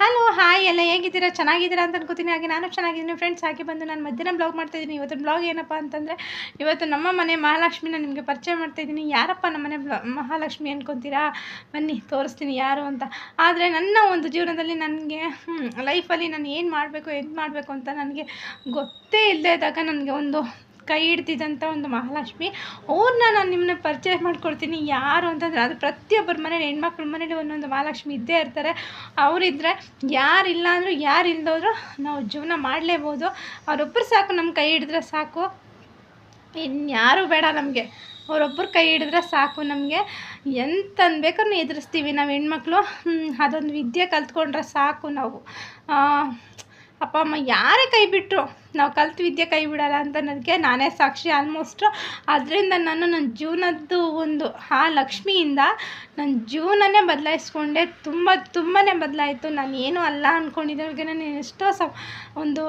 Hello hi ಎಲ್ಲ ಹೇಗಿದ್ದೀರಾ? ಚೆನ್ನಾಗಿದ್ದೀರಾ ಅಂತ ಅನ್ಕೋತೀನಿ. ಹಾಗೆ ನಾನು ಚೆನ್ನಾಗಿದ್ದೀನಿ. ಫ್ರೆಂಡ್ಸ್ ಹಾಗೆ ಬಂದು ನಾನು ಮಧ್ಯಾಹ್ನ ಬ್ಲಾಗ್ ಮಾಡ್ತಾಯಿದ್ದೀನಿ ಇವತ್ತು ಬ್ಲಾಗ್ ಏನಪ್ಪ ಅಂತಂದರೆ, ಇವತ್ತು ನಮ್ಮ ಮನೆ ಮಹಾಲಕ್ಷ್ಮಿನ ನಿಮಗೆ ಪರಿಚಯ ಮಾಡ್ತಾಯಿದ್ದೀನಿ ಯಾರಪ್ಪ ನಮ್ಮ ಮನೆ ಮಹಾಲಕ್ಷ್ಮಿ ಅನ್ಕೊತೀರಾ? ಬನ್ನಿ, ತೋರಿಸ್ತೀನಿ ಯಾರು ಅಂತ. ಆದರೆ ನನ್ನ ಒಂದು ಜೀವನದಲ್ಲಿ ನನಗೆ ಲೈಫಲ್ಲಿ ನಾನು ಏನು ಮಾಡಬೇಕು ಏನು ಮಾಡಬೇಕು ಅಂತ ನನಗೆ ಗೊತ್ತೇ ಇಲ್ಲದೇ ಇದ್ದಾಗ ನನಗೆ ಒಂದು ಕೈ ಹಿಡ್ತಿದ್ದಂಥ ಒಂದು ಮಹಾಲಕ್ಷ್ಮಿ. ಅವ್ರನ್ನ ನಾನು ನಿಮ್ಮನ್ನ ಪರಿಚಯ ಮಾಡ್ಕೊಡ್ತೀನಿ. ಯಾರು ಅಂತಂದರೆ ಅದು ಪ್ರತಿಯೊಬ್ಬರ ಮನೇಲಿ, ಹೆಣ್ಮಕ್ಳ ಮನೇಲಿ ಒಂದೊಂದು ಮಹಾಲಕ್ಷ್ಮಿ ಇದ್ದೇ ಇರ್ತಾರೆ. ಅವರಿದ್ದರೆ ಯಾರಿಲ್ಲ ಅಂದರೂ ಯಾರು ಇಲ್ದೋದ್ರು ನಾವು ಜೀವನ ಮಾಡಲೇಬೋದು. ಅವರೊಬ್ಬರು ಸಾಕು ನಮ್ಮ ಕೈ ಹಿಡಿದ್ರೆ ಸಾಕು. ಇನ್ಯಾರೂ ಬೇಡ ನಮಗೆ. ಅವರೊಬ್ಬರು ಕೈ ಹಿಡಿದ್ರೆ ಸಾಕು ನಮಗೆ. ಎಂತ ಬೇಕಾದ್ರೂ ಎದುರಿಸ್ತೀವಿ ನಾವು ಹೆಣ್ಮಕ್ಳು. ಅದೊಂದು ವಿದ್ಯೆ ಕಲ್ತ್ಕೊಂಡ್ರೆ ಸಾಕು ನಾವು. ಅಪ್ಪ ಅಮ್ಮ, ಯಾರೇ ಕೈ ಬಿಟ್ಟರು ನಾವು ಕಲ್ತು ವಿದ್ಯೆ ಕೈ ಬಿಡಲ್ಲ ಅಂತ ನನಗೆ ನಾನೇ ಸಾಕ್ಷಿ ಆಲ್ಮೋಸ್ಟು ಅದರಿಂದ ನಾನು ನನ್ನ ಜೀವನದ್ದು ಒಂದು, ಆ ಲಕ್ಷ್ಮಿಯಿಂದ ನನ್ನ ಜೀವನನೇ ಬದಲಾಯಿಸ್ಕೊಂಡೆ. ತುಂಬ ತುಂಬಾ ಬದಲಾಯಿತು. ನಾನು ಏನೂ ಅಲ್ಲ ಅಂದ್ಕೊಂಡಿದ್ದವ್ರಿಗೆ ನಾನು ಎಷ್ಟೋ ಸ ಒಂದು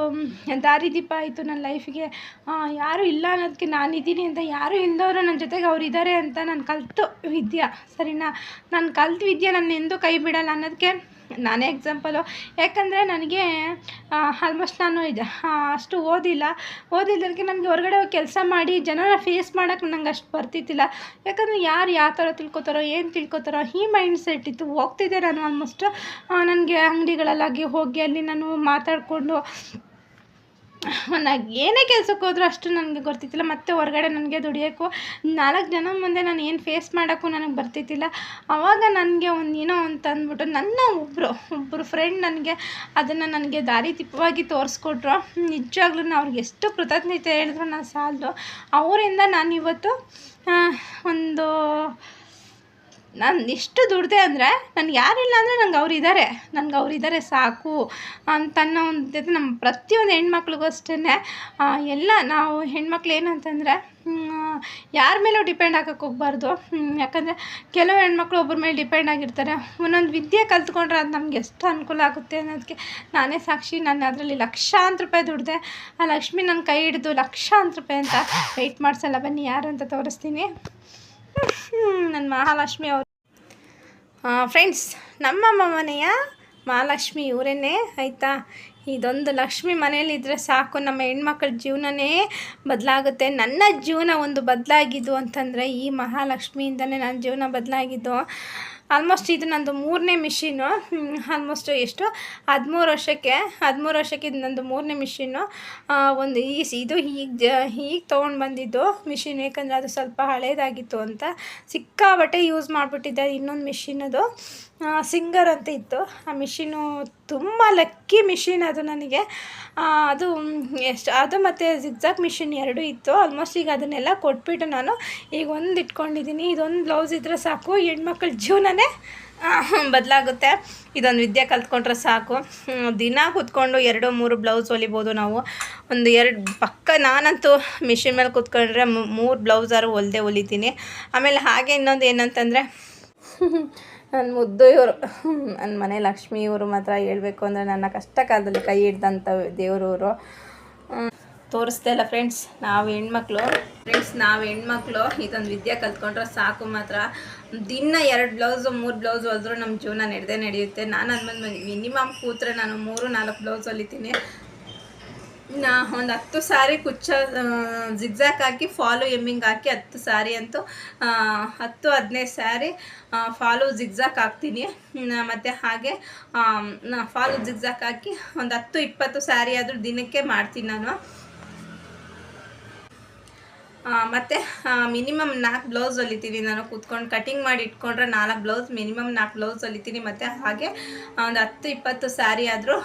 ದಾರಿದೀಪ ಆಯಿತು ನನ್ನ ಲೈಫಿಗೆ. ಯಾರೂ ಇಲ್ಲ ಅನ್ನೋದಕ್ಕೆ ನಾನಿದ್ದೀನಿ ಅಂತ ಯಾರು ಇಲ್ಲದವರು ನನ್ನ ಜೊತೆಗೆ ಅವ್ರು ಇದ್ದಾರೆ ಅಂತ ನಾನು ಕಲಿತು ವಿದ್ಯೆ. ಸರಿನಾ? ನಾನು ಕಲ್ತು ವಿದ್ಯೆ ನಾನು ಎಂದೂ ಕೈ ಬಿಡಲ್ಲ ಅನ್ನೋದಕ್ಕೆ ನಾನೇ ಎಕ್ಸಾಂಪಲು ಯಾಕಂದರೆ ನನಗೆ ಆಲ್ಮೋಸ್ಟ್ ನಾನು ಇದು ಅಷ್ಟು ಓದಿಲ್ಲ. ಓದಿದ್ದಕ್ಕೆ ನನಗೆ ಹೊರಗಡೆ ಕೆಲಸ ಮಾಡಿ ಜನರ ಫೇಸ್ ಮಾಡೋಕ್ಕೆ ನಂಗೆ ಅಷ್ಟು ಬರ್ತಿತ್ತಿಲ್ಲ ಯಾಕಂದರೆ ಯಾರು ಯಾವ ಥರ ತಿಳ್ಕೊತಾರೋ, ಏನು ತಿಳ್ಕೊತಾರೋ, ಈ ಮೈಂಡ್ ಸೆಟ್ ಇತ್ತು. ಹೋಗ್ತಿದ್ದೆ ನಾನು ಆಲ್ಮೋಸ್ಟ್ ನನಗೆ ಅಂಗಡಿಗಳಲ್ಲಾಗಿ ಹೋಗಿ ಅಲ್ಲಿ ನಾನು ಮಾತಾಡಿಕೊಂಡು ನಾನು ಏನೇ ಕೆಲಸಕ್ಕೆ ಹೋದರೂ ಅಷ್ಟು ನನಗೆ ಗೊತ್ತಿತ್ತಿಲ್ಲ. ಮತ್ತೆ ಹೊರಗಡೆ ನನಗೆ ದುಡಿಯೋಕ್ಕೂ ನಾಲ್ಕು ಜನ ಮುಂದೆ ನಾನು ಏನು ಫೇಸ್ ಮಾಡೋಕ್ಕೂ ನನಗೆ ಬರ್ತಿದ್ದಿಲ್ಲ ಆವಾಗ ನನಗೆ ಒಂದು ಏನೋ ಅಂತ ಅಂದ್ಬಿಟ್ಟು ನನ್ನ ಒಬ್ಬರು ಒಬ್ಬರು ಫ್ರೆಂಡ್ ನನಗೆ ಅದನ್ನು ನನಗೆ ದಾರಿ ತಿಪ್ಪವಾಗಿ ತೋರಿಸ್ಕೊಟ್ರು. ನಿಜವಾಗ್ಲೂ ಅವ್ರಿಗೆ ಎಷ್ಟು ಕೃತಜ್ಞತೆ ಹೇಳಿದ್ರು ನಾನು ಸಾಲದು. ಅವರಿಂದ ನಾನಿವತ್ತು ಒಂದು ನಾನು ಇಷ್ಟು ದುಡ್ದೆ ಅಂದರೆ ನನಗೆ ಯಾರಿಲ್ಲ ಅಂದರೆ ನಂಗೆ ಅವ್ರು ಇದ್ದಾರೆ ನನಗೆ ಅವ್ರು ಇದ್ದಾರೆ ಸಾಕು ಅಂತನ್ನೋ ಒಂದು ಜೊತೆ ನಮ್ಮ ಪ್ರತಿಯೊಂದು ಹೆಣ್ಮಕ್ಳಿಗೂ ಅಷ್ಟೇ ಎಲ್ಲ ನಾವು ಹೆಣ್ಮಕ್ಳು ಏನಂತಂದರೆ ಯಾರ ಮೇಲೂ ಡಿಪೆಂಡ್ ಆಗಕ್ಕೆ ಹೋಗ್ಬಾರ್ದು. ಯಾಕಂದರೆ ಕೆಲವು ಹೆಣ್ಮಕ್ಳು ಒಬ್ಬರ ಮೇಲೆ ಡಿಪೆಂಡ್ ಆಗಿರ್ತಾರೆ. ಒಂದೊಂದು ವಿದ್ಯೆ ಕಲ್ತ್ಕೊಂಡ್ರೆ ಅದು ನಮ್ಗೆ ಎಷ್ಟು ಅನುಕೂಲ ಆಗುತ್ತೆ ಅನ್ನೋದಕ್ಕೆ ನಾನೇ ಸಾಕ್ಷಿ. ನಾನು ಅದರಲ್ಲಿ ಲಕ್ಷಾಂತರ ರೂಪಾಯಿ ದುಡ್ದೆ. ಆ ಲಕ್ಷ್ಮಿ ನನ್ನ ಕೈ ಹಿಡಿದು ಲಕ್ಷಾಂತರ ರೂಪಾಯಿ ಅಂತ ವೆಯ್ಟ್ ಮಾಡಿಸಲ್ಲ ಬನ್ನಿ, ಯಾರು ಅಂತ ತೋರಿಸ್ತೀನಿ. ನನ್ನ ಮಹಾಲಕ್ಷ್ಮಿ ಅವರು. ಫ್ರೆಂಡ್ಸ್ ನಮ್ಮ ಮನೆಯ ಮಹಾಲಕ್ಷ್ಮಿ ಇವರೇನೆ ಆಯಿತಾ? ಇದೊಂದು ಲಕ್ಷ್ಮಿ ಮನೇಲಿದ್ದರೆ ಸಾಕು. ನಮ್ಮ ಹೆಣ್ಮಕ್ಳ ಜೀವನನೇ ಬದಲಾಗುತ್ತೆ. ನನ್ನ ಜೀವನ ಒಂದು ಬದಲಾಗಿದ್ದು ಅಂತಂದರೆ ಈ ಮಹಾಲಕ್ಷ್ಮಿಯಿಂದನೇ ನನ್ನ ಜೀವನ ಬದಲಾಗಿದ್ದು. ಆಲ್ಮೋಸ್ಟ್ ಇದು ನಂದು ಮೂರನೇ ಮಿಷಿನು ಆಲ್ಮೋಸ್ಟ್ ಎಷ್ಟು? ಹದಿಮೂರು ವರ್ಷಕ್ಕೆ ಹದಿಮೂರು ವರ್ಷಕ್ಕೆ ಇದು ನಂದು ಮೂರನೇ ಮಿಷಿನ್ನು ಒಂದು ಈ ಇದು ಈಗ ಈಗ ತೊಗೊಂಡು ಬಂದಿದ್ದು ಮಿಷಿನ್ ಏಕೆಂದರೆ ಅದು ಸ್ವಲ್ಪ ಹಳೇದಾಗಿತ್ತು ಅಂತ. ಸಿಕ್ಕಾಬಟ್ಟೆ ಯೂಸ್ ಮಾಡಿಬಿಟ್ಟಿದ್ದೆ ಇನ್ನೊಂದು ಮಿಷಿನ್ ಅದು. ಸಿಂಗರ್ ಅಂತ ಇತ್ತು. ಆ ಮಿಷಿನು ತುಂಬ ಲಕ್ಕಿ ಮಿಷಿನ್ ಅದು ನನಗೆ. ಅದು ಎಷ್ಟು ಅದು ಮತ್ತು ಜಿಗ್ಜಾಗ್ ಮಿಷಿನ್ ಎರಡೂ ಇತ್ತು. ಆಲ್ಮೋಸ್ಟ್ ಈಗ ಅದನ್ನೆಲ್ಲ ಕೊಟ್ಬಿಟ್ಟು ನಾನು ಈಗ ಒಂದು ಇಟ್ಕೊಂಡಿದ್ದೀನಿ. ಇದೊಂದು ಬ್ಲೌಸ್ ಇದ್ದರೆ ಸಾಕು. ಹೆಣ್ಮಕ್ಳ ಜೀವನನೇ ಬದಲಾಗುತ್ತೆ. ಇದೊಂದು ವಿದ್ಯೆ ಕಲ್ತ್ಕೊಂಡ್ರೆ ಸಾಕು. ದಿನ ಕೂತ್ಕೊಂಡು ಎರಡು, ಮೂರು ಬ್ಲೌಸ್ ಹೊಲಿಬೋದು ನಾವು. ಒಂದು ಎರಡು ಪಕ್ಕ ನಾನಂತೂ ಮಿಷಿನ್ ಮೇಲೆ ಕೂತ್ಕೊಂಡ್ರೆ ಮೂರು ಬ್ಲೌಸಾರು ಹೊಲ್ದೆ ಹೊಲಿತೀನಿ. ಆಮೇಲೆ ಹಾಗೆ ಇನ್ನೊಂದು ಏನಂತಂದರೆ ನನ್ನ ಮುದ್ದು ಇವರು ನನ್ನ ಮನೆ ಲಕ್ಷ್ಮಿ ಇವರು ಮಾತ್ರ ಹೇಳಬೇಕು ಅಂದರೆ ನನ್ನ ಕಷ್ಟ ಕಾಲದಲ್ಲಿ ಕೈ ಹಿಡ್ದಂಥ ದೇವರವರು. ತೋರಿಸ್ತಾ ಇಲ್ಲ ಫ್ರೆಂಡ್ಸ್ ನಾವು ಹೆಣ್ಮಕ್ಳು. ಫ್ರೆಂಡ್ಸ್ ನಾವು ಹೆಣ್ಮಕ್ಳು, ಇದೊಂದು ವಿದ್ಯೆ ಕಲ್ತ್ಕೊಂಡ್ರೆ ಸಾಕು ಮಾತ್ರ. ದಿನ ಎರಡು ಬ್ಲೌಸು ಮೂರು ಬ್ಲೌಸ್ ಹೊಲಿದ್ರು ನಮ್ಮ ಜೀವನ ನಡೆದೇ ನಡೆಯುತ್ತೆ. ನಾನು ಅದ್ಮೇಲೆ ಮಿನಿಮಮ್ ಕೂತ್ರೆ ನಾನು ಮೂರು, ನಾಲ್ಕು ಬ್ಲೌಸ್ ಹೊಲಿತೀನಿ. ನಾ ಒಂದು ಹತ್ತು ಸಾರಿ ಕುಚ್ಚ ಜಿಗ್ಜಾಕ್ ಹಾಕಿ ಫಾಲು ಎಮ್ಮಿಂಗ್ ಹಾಕಿ ಹತ್ತು ಸಾರಿ ಅಂತೂ ಹತ್ತು, ಹದಿನೈದು ಸಾರಿ ಫಾಲು ಜಿಗ್ಜಾಕ್ ಹಾಕ್ತೀನಿ. ಮತ್ತು ಹಾಗೆ ಫಾಲು ಜಿಗ್ಜಾಕ್ ಹಾಕಿ ಒಂದು ಹತ್ತು, ಇಪ್ಪತ್ತು ಸಾರಿ ಆದರೂ ದಿನಕ್ಕೆ ಮಾಡ್ತೀನಿ ನಾನು. ಮತ್ತು ಮಿನಿಮಮ್ ನಾಲ್ಕು ಬ್ಲೌಸ್ ಹೊಲಿತೀನಿ. ನಾನು ಕೂತ್ಕೊಂಡು ಕಟಿಂಗ್ ಮಾಡಿ ಇಟ್ಕೊಂಡ್ರೆ ನಾಲ್ಕು ಬ್ಲೌಸ್ ಮಿನಿಮಮ್ ನಾಲ್ಕು ಬ್ಲೌಸ್ ಹೊಲಿತೀನಿ. ಮತ್ತು ಹಾಗೆ ಒಂದು ಹತ್ತು ಇಪ್ಪತ್ತು ಸ್ಯಾರಿ ಆದರೂ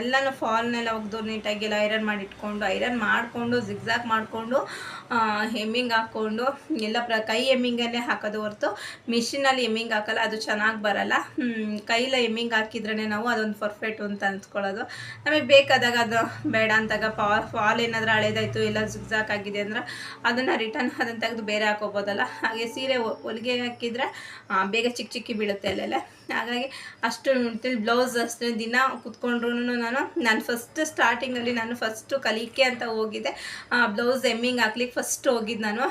ಎಲ್ಲನೂ ಫಾಲ್ನೆಲ್ಲ ಒಗೆದು ನೀಟಾಗೆಲ್ಲ ಐರನ್ ಮಾಡಿ ಇಟ್ಕೊಂಡು ಐರನ್ ಮಾಡಿಕೊಂಡು ಜಿಗ್ಜಾಗ್ ಮಾಡಿಕೊಂಡು ಹೆಮ್ಮಿಂಗ್ ಹಾಕ್ಕೊಂಡು, ಎಲ್ಲ ಪ್ರ, ಕೈ ಹೆಮ್ಮಿಂಗಲ್ಲೇ ಹಾಕೋದು ಹೊರತು ಮಿಷಿನಲ್ಲಿ ಎಮ್ಮಿಂಗ್ ಹಾಕಲ್ಲ, ಅದು ಚೆನ್ನಾಗಿ ಬರಲ್ಲ. ಕೈಲ ಎಮ್ಮಿಂಗ್ ಹಾಕಿದ್ರೇ ನಾವು ಅದೊಂದು ಪರ್ಫೆಕ್ಟ್ ಅಂತ ಅಂದ್ಕೊಳ್ಳೋದು ನಮಗೆ ಬೇಕಾದಾಗ ಅದು ಬೇಡ ಅಂತಾಗ ಫಾಲ್ ಫಾಲ್ ಏನಾದರೂ ಹಳೇದಾಯಿತು, ಇಲ್ಲ ಜಿಗ್ಜಾಕ್ ಆಗಿದೆ ಅಂದ್ರೆ ಅದನ್ನು ರಿಟರ್ನ್ ಅದನ್ನು ತೆಗೆದು ಬೇರೆ ಹಾಕೋಬೋದಲ್ಲ? ಹಾಗೆ ಸೀರೆ ಹೊಲಿಗೆ ಹಾಕಿದರೆ ಬೇಗ ಚಿಕ್ಕ ಚಿಕ್ಕಿ ಬೀಳುತ್ತೆ ಅಲ್ಲೆಲ್ಲ. ಹಾಗಾಗಿ ಅಷ್ಟು ಬ್ಲೌಸ್ ಅಷ್ಟೇ. ದಿನ ಕುತ್ಕೊಂಡ್ರು ನಾನು ನಾನು ಫಸ್ಟ್ ಸ್ಟಾರ್ಟಿಂಗಲ್ಲಿ ನಾನು ಫಸ್ಟು ಕಲಿಕೆ ಅಂತ ಹೋಗಿದ್ದೆ ಬ್ಲೌಸ್ ಎಮ್ಮಿಂಗ್ ಹಾಕ್ಲಿಕ್ಕೆ ಫಸ್ಟ್ ಹೋಗಿದ್ದು ನಾನು.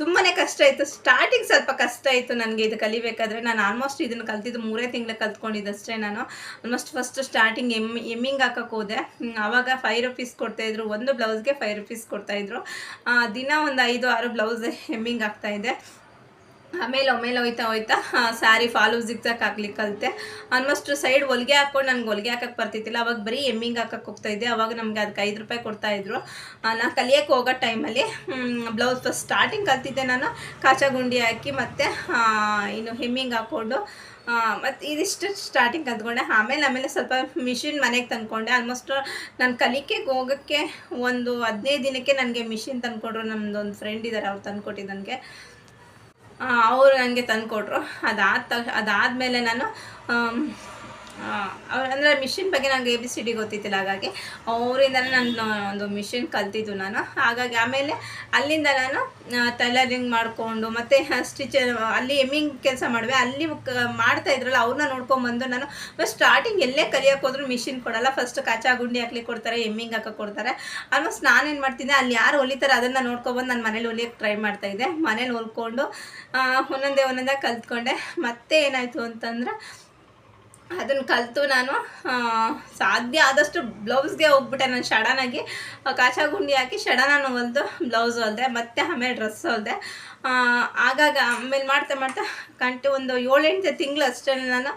ತುಂಬಾ ಕಷ್ಟ ಇತ್ತು. ಸ್ಟಾರ್ಟಿಂಗ್ ಸ್ವಲ್ಪ ಕಷ್ಟ ಇತ್ತು ನನಗೆ ಇದು ಕಲಿಬೇಕಾದ್ರೆ. ನಾನು ಆಲ್ಮೋಸ್ಟ್ ಇದನ್ನು ಕಲ್ತಿದ್ದು ಮೂರೇ ತಿಂಗಳು ಕಲ್ತ್ಕೊಂಡಿದ್ದಷ್ಟೇ ನಾನು. ಆಲ್ಮೋಸ್ಟ್ ಫಸ್ಟ್ ಸ್ಟಾರ್ಟಿಂಗ್ ಎಂ ಎಮ್ಮಿಂಗ್ ಹಾಕಕ್ಕೆ ಹೋದೆ. ಆವಾಗ ಫೈವ್ ರುಪೀಸ್ ಕೊಡ್ತಾಯಿದ್ರು ಒಂದು ಬ್ಲೌಸ್ಗೆ ಫೈವ್ ರುಪೀಸ್ ಕೊಡ್ತಾಯಿದ್ರು ದಿನ ಒಂದು ಐದು, ಆರು ಬ್ಲೌಸ್ ಎಮ್ಮಿಂಗ್ ಆಗ್ತಾಯಿದ್ದೆ ಆಮೇಲೆ ಆಮೇಲೆ ಹೋಯ್ತಾ ಹೋಯ್ತಾ. ಸ್ಯಾರಿ ಫಾಲು ಜಿಗ್ಜಾಕ್ ಹಾಕ್ಲಿಕ್ಕೆ ಕಲಿತೆ ಆಲ್ಮೋಸ್ಟ್ ಸೈಡ್ ಹೊಲಿಗೆ ಹಾಕ್ಕೊಂಡು ನನಗೆ ಹೊಲಿಗೆ ಹಾಕಕ್ಕೆ ಬರ್ತಿತ್ತಿಲ್ಲ ಅವಾಗ ಬರೀ ಎಮ್ಮಿಂಗ್ ಹಾಕಕ್ಕೆ ಹೋಗ್ತಾ ಇದ್ದೆ. ಅವಾಗ ನಮಗೆ ಅದಕ್ಕೆ ಐದು ರೂಪಾಯಿ ಕೊಡ್ತಾಯಿದ್ರು ನಾನು ಕಲಿಯೋಕ್ಕೆ ಹೋಗೋ ಟೈಮಲ್ಲಿ ಬ್ಲೌಸ್ ಫಸ್ಟ್ ಸ್ಟಾರ್ಟಿಂಗ್ ಕಲ್ತಿದ್ದೆ ನಾನು. ಕಾಚಾ ಗುಂಡಿ ಹಾಕಿ ಮತ್ತು ಇನ್ನು ಹೆಮ್ಮಿಂಗ್ ಹಾಕ್ಕೊಂಡು ಮತ್ತು ಇದಿಷ್ಟು ಸ್ಟಾರ್ಟಿಂಗ್ ಕಲ್ತ್ಕೊಂಡೆ. ಆಮೇಲೆ ಆಮೇಲೆ ಸ್ವಲ್ಪ ಮಿಷಿನ್ ಮನೆಗೆ ತಂದ್ಕೊಂಡೆ. ಆಲ್ಮೋಸ್ಟ್ ನಾನು ಕಲಿಕೆಗೆ ಹೋಗೋಕ್ಕೆ ಒಂದು ಹದಿನೈದು ದಿನಕ್ಕೆ ನನಗೆ ಮಿಷಿನ್ ತಂದ್ಕೊಟ್ರು. ನಮ್ಮದೊಂದು ಫ್ರೆಂಡ್ ಇದ್ದಾರೆ ಅವ್ರು ತಂದ್ಕೊಟ್ಟಿದ್ದು ನನಗೆ. ಅವರು ನನಗೆ ತಂದುಕೊಟ್ರು. ಅದಾದ ತಕ್ಷ ಅದಾದಮೇಲೆ ನಾನು ಅಂದರೆ ಮಿಷಿನ್ ಬಗ್ಗೆ ನನಗೆ ಎ ಬಿ ಸಿ ಡಿ ಗೊತ್ತಿತ್ತಿಲ್ಲ, ಹಾಗಾಗಿ ಅವರಿಂದಲೇ ನಾನು ಒಂದು ಮಿಷಿನ್ ಕಲ್ತಿದ್ದು ನಾನು. ಹಾಗಾಗಿ ಆಮೇಲೆ ಅಲ್ಲಿಂದ ನಾನು ಟೈಲರಿಂಗ್ ಮಾಡಿಕೊಂಡು ಮತ್ತು ಸ್ಟಿಚ್ ಅಲ್ಲಿ ಎಮ್ಮಿಂಗ್ ಕೆಲಸ ಮಾಡುವೆ. ಅಲ್ಲಿ ಮಾಡ್ತಾ ಇದ್ರಲ್ಲ ಅವ್ರನ್ನ ನೋಡ್ಕೊಂಬಂದು ನಾನು ಸ್ಟಾರ್ಟಿಂಗ್ ಎಲ್ಲೇ ಕಲಿಯೋಕೆ ಹೋದ್ರು ಮಿಷಿನ್ ಕೊಡಲ್ಲ. ಫಸ್ಟ್ ಕಾಚಾ ಗುಂಡಿ ಹಾಕ್ಲಿಕ್ಕೆ ಕೊಡ್ತಾರೆ ಎಮ್ಮಿಂಗ್ ಹಾಕಕ್ಕೆ ಕೊಡ್ತಾರೆ. ಆಲ್ಮೋಸ್ಟ್ ನಾನೇನು ಮಾಡ್ತಿದ್ದೆ ಅಲ್ಲಿ ಯಾರು ಹೊಲಿತಾರೆ ಅದನ್ನು ನೋಡ್ಕೊಬಂದು ನಾನು ಮನೇಲಿ ಹೊಲಿಯೋಕ್ಕೆ ಟ್ರೈ ಮಾಡ್ತಾ ಇದ್ದೆ. ಮನೇಲಿ ಹೊಲ್ಕೊಂಡು ಒಂದೊಂದೇ ಒಂದೊಂದೇ ಕಲ್ತ್ಕೊಂಡೆ. ಮತ್ತೆ ಏನಾಯಿತು ಅಂತಂದ್ರೆ ಅದನ್ನು ಕಲಿತು ನಾನು ಸಾಧ್ಯ ಆದಷ್ಟು ಬ್ಲೌಸ್ಗೆ ಹೋಗ್ಬಿಟ್ಟೆ ನಾನು ಶಡನಾಗಿ ಕಾಚಾ ಗುಂಡಿ ಹಾಕಿ ಸಡನ್ನಾಗಿ ಒಂದು ಬ್ಲೌಸ್ ಹೊಲ್ದೆ, ಮತ್ತೆ ಆಮೇಲೆ ಡ್ರೆಸ್ ಹೊಲ್ದೆ. ಆಗಾಗ ಆಮೇಲೆ ಮಾಡ್ತಾ ಮಾಡ್ತಾ ಕಂಟು ಒಂದು ಏಳೆಂಟು ತಿಂಗಳು ಅಷ್ಟೇ ನಾನು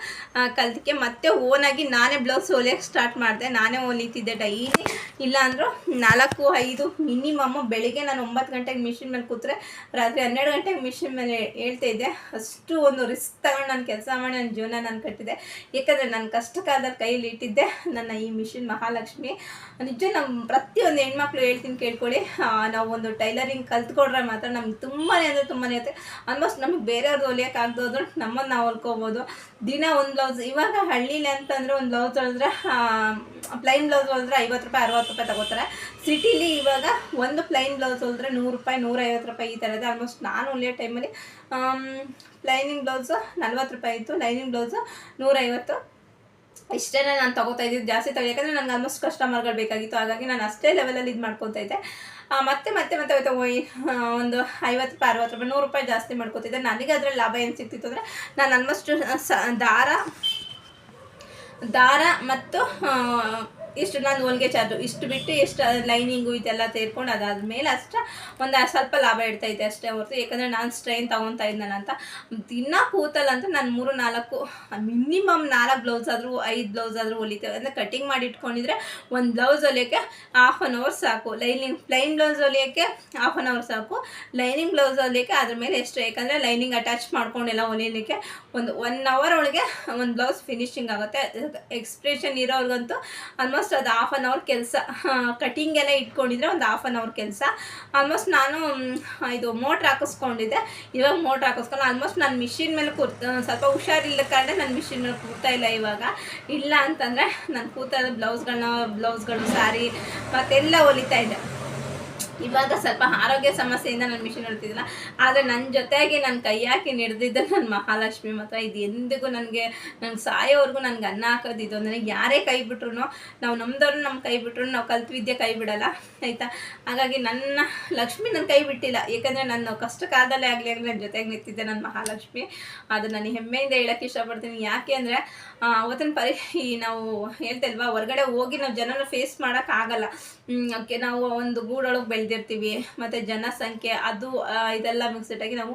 ಕಲ್ತಿಕೆ ಕಲ್ತಕ್ಕೆ ಮತ್ತೆ ಓನಾಗಿ ನಾನೇ ಬ್ಲೌಸ್ ಹೊಲಿಯೋಕ್ಕೆ ಸ್ಟಾರ್ಟ್ ಮಾಡಿದೆ. ನಾನೇ ಹೊಲಿತಿದ್ದೆ ಡೈಲಿ ಇಲ್ಲ ಅಂದರೂ ನಾಲ್ಕು, ಐದು ಮಿನಿಮಮ್ ಬೆಳಿಗ್ಗೆ ನಾನು ಒಂಬತ್ತು ಗಂಟೆಗೆ ಮಿಷಿನ್ ಮೇಲೆ ಕೂತ್ರೆ, ರಾತ್ರಿ ಹನ್ನೆರಡು ಗಂಟೆಗೆ ಮಿಷಿನ್ ಮೇಲೆ ಹೇಳ್ತಾ ಇದ್ದೆ. ಅಷ್ಟು ಒಂದು ರಿಸ್ಕ್ ತಗೊಂಡು ನಾನು ಕೆಲಸ ಮಾಡಿ ನನ್ನ ಜೀವನ ನಾನು ಕಟ್ಟಿದೆ. ಏಕೆಂದರೆ ನನ್ನ ಕಷ್ಟಕ್ಕಾದ ಕೈಯಲ್ಲಿ ಇಟ್ಟಿದ್ದೆ ನನ್ನ ಈ ಮಿಷಿನ್ ಮಹಾಲಕ್ಷ್ಮಿ. ನಿಜ ನಮ್ಮ ಪ್ರತಿಯೊಂದು ಹೆಣ್ಮಕ್ಳು ಹೇಳ್ತೀನಿ ಕೇಳ್ಕೊಳ್ಳಿ. ನಾವು ಒಂದು ಟೈಲರಿಂಗ್ ಕಲ್ತ್ಕೊಂಡ್ರೆ ಮಾತ್ರ ನಮ್ಗೆ ತುಂಬಾ ಅಂದರೆ ತುಂಬಾ ಇರುತ್ತೆ. ಆಲ್ಮೋಸ್ಟ್ ನಮಗೆ ಬೇರೆಯವ್ರದ್ದು ಹೊಲಿಯೋಕ್ಕಾಗ್ದೋದ್ರು ನಮ್ಮನ್ನು ನಾವು ಹೊಲ್ಕೋಬೋದು. ದಿನ ಒಂದು ಬ್ಲೌಸ್ ಇವಾಗ ಹಳ್ಳಿಲಿ ಅಂತಂದರೆ ಒಂದು ಬ್ಲೌಸ್ ಹೊಲಿದ್ರೆ ಪ್ಲೈನ್ ಬ್ಲೌಸ್ ಹೊಲಿದ್ರೆ ಐವತ್ತು ರೂಪಾಯಿ, ಅರವತ್ತು ರೂಪಾಯಿ ತಗೋತಾರೆ. ಸಿಟಿಲಿ ಇವಾಗ ಒಂದು ಪ್ಲೈನ್ ಬ್ಲೌಸ್ ಹೊಲಿದ್ರೆ ನೂರು ರೂಪಾಯಿ ನೂರೈವತ್ತು ರೂಪಾಯಿ ಈ ಥರ ಇದೆ. ಆಲ್ಮೋಸ್ಟ್ ನಾನು ಹೊಲಿಯೋ ಟೈಮಲ್ಲಿ ಪ್ಲೈನಿಂಗ್ ಬ್ಲೌಸು ನಲ್ವತ್ತು ರೂಪಾಯಿ ಇತ್ತು. ಲೈನಿಂಗ್ ಬ್ಲೌಸು ನೂರೈವತ್ತು ಇಷ್ಟೇ ನಾನು ತೊಗೋತಾ ಇದ್ದಿದ್ದು ಜಾಸ್ತಿ ತಗೋ ಯಾಕಂದರೆ ನನಗೆ ಆಲ್ಮೋಸ್ಟ್ ಕಸ್ಟಮರ್ಗಳು ಬೇಕಾಗಿತ್ತು. ಹಾಗಾಗಿ ನಾನು ಅಷ್ಟೇ ಲೆವೆಲಲ್ಲಿ ಇದು ಮಾಡ್ಕೊತಾ ಇದ್ದೆ. ಮತ್ತೆ ಮತ್ತೆ ಮತ್ತೆ ಹೋಯ್ತಾ ಹೋಯ್ ಆ, ಒಂದು ಐವತ್ತು ರೂಪಾಯಿ ಅರವತ್ತು ರೂಪಾಯಿ ನೂರು ರೂಪಾಯಿ ಜಾಸ್ತಿ ಮಾಡ್ಕೋತಿದ್ದೆ. ನನಗೆ ಅದರಲ್ಲಿ ಲಾಭ ಏನು ಸಿಗ್ತಿತ್ತು ಅಂದರೆ ನಾನು ಆಲ್ಮೋಸ್ಟ್ ದಾರ ದಾರ ಮತ್ತು ಇಷ್ಟು ನಾನು ಹೊಲಿಗೆ ಚಾರ್ಜು ಇಷ್ಟು ಬಿಟ್ಟು ಎಷ್ಟು ಲೈನಿಂಗು ಇದೆಲ್ಲ ತೇರ್ಕೊಂಡು ಅದಾದ ಮೇಲೆ ಅಷ್ಟೇ ಒಂದು ಸ್ವಲ್ಪ ಲಾಭ ಇದ್ದೆ ಅಷ್ಟೇ ಹೊರತು. ಯಾಕಂದರೆ ನಾನು ಸ್ಟ್ರೈನ್ ತೊಗೊತಾ ಇದ್ನಲ್ಲ ಅಂತ. ದಿನ ಕೂತಲ್ಲ ಅಂತ ನಾನು ಮೂರು, ನಾಲ್ಕು ಮಿನಿಮಮ್ ನಾಲ್ಕು ಬ್ಲೌಸ್ ಆದರೂ, ಐದು ಬ್ಲೌಸ್ ಆದರೂ ಹೊಲಿತೇವೆ. ಅಂದರೆ ಕಟಿಂಗ್ ಮಾಡಿ ಇಟ್ಕೊಂಡಿದ್ರೆ ಒಂದು ಬ್ಲೌಸ್ ಹೊಲಿಯೋಕ್ಕೆ ಹಾಫ್ ಆನ್ ಅವರ್ ಸಾಕು. ಲೈನಿಂಗ್ ಪ್ಲೈನ್ ಬ್ಲೌಸ್ ಹೊಲಿಯೋಕ್ಕೆ ಹಾಫ್ ಆನ್ ಅವರ್ ಸಾಕು. ಲೈನಿಂಗ್ ಬ್ಲೌಸ್ ಹೊಲಿಯೋಕ್ಕೆ ಅದ್ರ ಮೇಲೆ ಎಷ್ಟು. ಯಾಕಂದರೆ ಲೈನಿಂಗ್ ಅಟ್ಯಾಚ್ ಮಾಡ್ಕೊಂಡೆಲ್ಲ ಹೊಲಿಯಲಿಕ್ಕೆ ಒಂದು ಒನ್ ಅವರ್ ಒಳಗೆ ಒಂದು ಬ್ಲೌಸ್ ಫಿನಿಶಿಂಗ್ ಆಗುತ್ತೆ. ಎಕ್ಸ್ಪ್ರೆಷನ್ ಇರೋರ್ಗಂತೂ ಆಲ್ಮೋಸ್ಟ್ ಅದು ಹಾಫ್ ಆನ್ ಅವರ್ ಕೆಲಸ ಕಟಿಂಗ್ ಎಲ್ಲ ಇಟ್ಕೊಂಡಿದ್ರೆ ಒಂದು ಹಾಫ್ ಆನ್ ಅವರ್ ಕೆಲಸ. ಆಲ್ಮೋಸ್ಟ್ ನಾನು ಇದು ಮೋಟ್ರ್ ಹಾಕಿಸ್ಕೊಂಡಿದ್ದೆ. ಇವಾಗ ಮೋಟ್ರ್ ಹಾಕಿಸ್ಕೊಂಡು ಆಲ್ಮೋಸ್ಟ್ ನಾನು ಮಿಷಿನ್ ಮೇಲೆ ಕೂತ್ ಸ್ವಲ್ಪ ಹುಷಾರಿಲ್ಲ ಕಾರಣ ನಾನು ಮಿಷಿನ್ ಮೇಲೆ ಕೂರ್ತಾ ಇಲ್ಲ ಇವಾಗ. ಇಲ್ಲ ಅಂತಂದರೆ ನಾನು ಕೂತ ಬ್ಲೌಸ್ಗಳನ್ನ ಬ್ಲೌಸ್ಗಳು ಸ್ಯಾರಿ ಮತ್ತೆಲ್ಲ ಹೊಲಿತಾ ಇದ್ದೆ. ಇವಾಗ ಸ್ವಲ್ಪ ಆರೋಗ್ಯ ಸಮಸ್ಯೆಯಿಂದ ನಾನು ಮಿಷಿನ್ ಹೊಡ್ತಿದ್ದಿಲ್ಲ. ಆದರೆ ನನ್ನ ಜೊತೆಗೆ ನನ್ನ ಕೈ ಹಾಕಿ ನಡೆದಿದ್ದ ನನ್ನ ಮಹಾಲಕ್ಷ್ಮಿ ಮಾತ್ರ. ಇದು ಎಂದಿಗೂ ನನಗೆ ನನಗೆ ಸಾಯೋವರೆಗೂ ನನಗೆ ಅನ್ನ ಹಾಕೋದು ಇದು. ನನಗೆ ಯಾರೇ ಕೈ ಬಿಟ್ರು ನಾವು ನಮ್ದವ್ರು ನಮ್ಮ ಕೈ ಬಿಟ್ರು, ನಾವು ಕಲ್ತು ವಿದ್ಯೆ ಕೈ ಬಿಡಲ್ಲ. ಆಯಿತಾ? ಹಾಗಾಗಿ ನನ್ನ ಲಕ್ಷ್ಮಿ ನನ್ನ ಕೈ ಬಿಟ್ಟಿಲ್ಲ. ಏಕೆಂದರೆ ನನ್ನ ಕಷ್ಟ ಕಾಲದಲ್ಲೇ ಆಗಲಿ ಆಗಲಿ ನನ್ನ ಜೊತೆಗೆ ನಿಂತಿದ್ದೆ ನನ್ನ ಮಹಾಲಕ್ಷ್ಮಿ. ಅದು ನಾನು ಹೆಮ್ಮೆಯಿಂದ ಹೇಳೋಕ್ಕೆ ಇಷ್ಟಪಡ್ತೀನಿ. ಯಾಕೆ ಅಂದರೆ ಅವತ್ತಿನ ಪರಿ ನಾವು ಹೇಳ್ತಲ್ವಾ ಹೊರಗಡೆ ಹೋಗಿ ನಾವು ಜನನ ಫೇಸ್ ಮಾಡೋಕ್ಕಾಗಲ್ಲ ಓಕೆ, ನಾವು ಒಂದು ಗೂಡೊಳಗೆ ಬೆಳೆದಿರ್ತೀವಿ ಮತ್ತು ಜನಸಂಖ್ಯೆ ಅದು ಇದೆಲ್ಲ ಮಿಕ್ಸೆಡ್ ಆಗಿ ನಾವು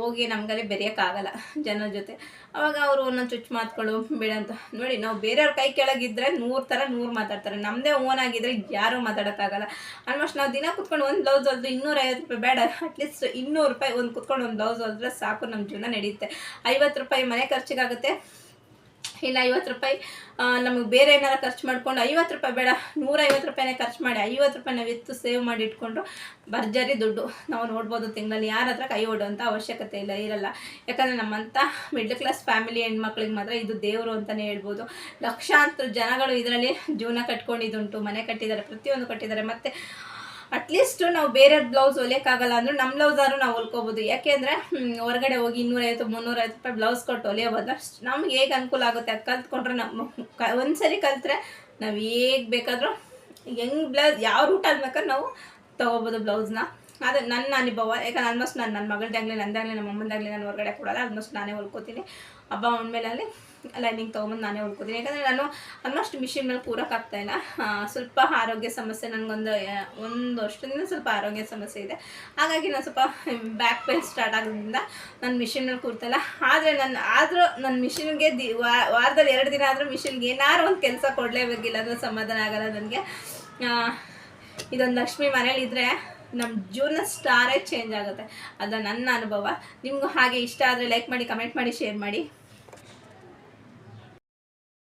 ಹೋಗಿ ನಮಗಲ್ಲಿ ಬೆರೆಯೋಕ್ಕಾಗಲ್ಲ ಜನರ ಜೊತೆ. ಅವಾಗ ಅವರು ಒಂದೊಂದು ಚುಚ್ಚು ಮಾತುಗಳು ಅಂತ. ನೋಡಿ, ನಾವು ಬೇರೆಯವ್ರ ಕೈ ಕೆಳಗಿದ್ರೆ ನೂರು ಥರ ನೂರು ಮಾತಾಡ್ತಾರೆ. ನಮ್ಮದೇ ಓನ್ ಆಗಿದ್ರೆ ಯಾರೂ ಮಾತಾಡೋಕ್ಕಾಗಲ್ಲ. ಆಲ್ಮೋಸ್ಟ್ ನಾವು ದಿನ ಕುತ್ಕೊಂಡು ಒಂದು ಬ್ಲೌಸ್ ಹೊಲಿದ್ರೆ ಇನ್ನೂರೈವತ್ತು ರೂಪಾಯಿ, ಬೇಡ ಅಟ್ಲೀಸ್ಟ್ ಇನ್ನೂರು ರೂಪಾಯಿ ಒಂದು ಕುತ್ಕೊಂಡು ಒಂದು ಬ್ಲೌಸ್ ಹೊಲಿದ್ರೆ ಸಾಕು ನಮ್ಮ ಜೀವನ ನಡೆಯುತ್ತೆ ಐವತ್ತು ರೂಪಾಯಿ ಮನೆ ಖರ್ಚಿಗಾಗುತ್ತೆ. ಇಲ್ಲ, ಐವತ್ತು ರೂಪಾಯಿ ನಮಗೆ ಬೇರೆ ಏನಾರ ಖರ್ಚು ಮಾಡ್ಕೊಂಡು ಐವತ್ತು ರೂಪಾಯಿ ಬೇಡ, ನೂರೈವತ್ತು ರೂಪಾಯಿನೇ ಖರ್ಚು ಮಾಡಿ ಐವತ್ತು ರೂಪಾಯಿ ನಾವು ಸೇವ್ ಮಾಡಿ ಇಟ್ಕೊಂಡು ಭರ್ಜರಿ ದುಡ್ಡು ನಾವು ನೋಡ್ಬೋದು ತಿಂಗಳಲ್ಲಿ. ಯಾರ ಹತ್ರ ಕೈ ಹೊಡುವಂಥ ಅವಶ್ಯಕತೆ ಇಲ್ಲ, ಇರಲ್ಲ. ಯಾಕಂದರೆ ನಮ್ಮಂಥ ಮಿಡ್ಲ್ ಕ್ಲಾಸ್ ಫ್ಯಾಮಿಲಿ ಹೆಣ್ಮಕ್ಳಿಗೆ ಮಾತ್ರ ಇದು ದೇವರು ಅಂತಲೇ ಹೇಳ್ಬೋದು. ಲಕ್ಷಾಂತರ ಜನಗಳು ಇದರಲ್ಲಿ ಜೀವನ ಕಟ್ಕೊಂಡಿದ್ದುಂಟು ಮನೆ ಕಟ್ಟಿದ್ದಾರೆ, ಪ್ರತಿಯೊಂದು ಕಟ್ಟಿದ್ದಾರೆ. ಮತ್ತು ಅಟ್ಲೀಸ್ಟ್ ನಾವು ಬೇರೆ ಬ್ಲೌಸ್ ಹೊಲಿಯೋಕ್ಕಾಗಲ್ಲ ಅಂದರೂ ನಮ್ಮ ಬ್ಲೌಸ್ ಆದ್ರೂ ನಾವು ಹೊಲ್ಕೋಬೋದು. ಯಾಕೆಂದರೆ ಹೊರಗಡೆ ಹೋಗಿ ಇನ್ನೂರೈವತ್ತು, ಮುನ್ನೂರೈವತ್ತು ರೂಪಾಯಿ ಬ್ಲೌಸ್ ಕೊಟ್ಟು ಹೊಲಿಯೋ ಬದಲು ನಮ್ಗೆ ಹೇಗೆ ಅನುಕೂಲ ಆಗುತ್ತೆ ಅದು ಕಲ್ತ್ಕೊಂಡ್ರೆ ನಮ್ಮ ಕ, ಒಂದ್ಸರಿ ಕಲ್ತ್ರೆ ನಾವು ಹೇಗೆ ಬೇಕಾದರೂ ಹೆಂಗ್ ಬ್ಲೌಸ್ ಯಾವ ರೂಟ್ ಬೇಕಾದ್ರೆ ನಾವು ತೊಗೋಬೋದು ಬ್ಲೌಸ್ನ ಅದು ನನ್ನ ಅನುಭವ, ಯಾಕಂದ್ರೆ ಆಲ್ಮೋಸ್ಟ್ ನಾನು ನನ್ನ ಮಗಳ್ದಾಗಲಿ, ನಂದಾಗಲಿ ನಮ್ಮ ಅಮ್ಮಂದಾಗಲಿ ನಾನು ಹೊರಗಡೆ ಕೊಡಲ್ಲ ಆಲ್ಮೋಸ್ಟ್ ನಾನೇ ಹೊಲ್ಕೋತೀನಿ. ಹಬ್ಬ ಮೇಲೆ ಲೈನಿಂಗ್ ತೊಗೊಂಬಂದು ನಾನೇ ಉಳ್ಕೊತೀನಿ. ಯಾಕಂದರೆ ನಾನು ಆಲ್ಮೋಸ್ಟ್ ಮಿಷಿನ್ ಮೇಲೆ ಕೂರೋಕ್ಕಾಗ್ತಾಯಿಲ್ಲ ಸ್ವಲ್ಪ ಆರೋಗ್ಯ ಸಮಸ್ಯೆ, ನನಗೊಂದು ಒಂದು ವರ್ಷದಿಂದ ಸ್ವಲ್ಪ ಆರೋಗ್ಯ ಸಮಸ್ಯೆ ಇದೆ. ಹಾಗಾಗಿ ನಾನು ಸ್ವಲ್ಪ ಬ್ಯಾಕ್ ಪೇನ್ ಸ್ಟಾರ್ಟ್ ಆಗೋದ್ರಿಂದ ನಾನು ಮಿಷಿನ್ ಮೇಲೆ ಕೂರ್ತಲ್ಲ ಆದರೆ ನನ್ನ ಆದರೂ ನನ್ನ ಮಿಷಿನ್ಗೆ ದಿ ವಾರದಲ್ಲಿ ಎರಡು ದಿನ ಆದರೂ ಮಿಷಿನ್ಗೆ ಏನಾದ್ರು ಒಂದು ಕೆಲಸ ಕೊಡಲೇಬೇಕಿಲ್ಲ, ಅಂದರೆ ಸಮಾಧಾನ ಆಗಲ್ಲ ನನಗೆ. ಇದೊಂದು ಲಕ್ಷ್ಮಿ ಮನೇಲಿದ್ದರೆ ನಮ್ಮ ಜೀವನ ಸ್ಟಾರೇ ಚೇಂಜ್ ಆಗುತ್ತೆ. ಅದು ನನ್ನ ಅನುಭವ. ನಿಮಗೂ ಹಾಗೆ ಇಷ್ಟ ಆದರೆ ಲೈಕ್ ಮಾಡಿ ಕಮೆಂಟ್ ಮಾಡಿ ಶೇರ್ ಮಾಡಿ.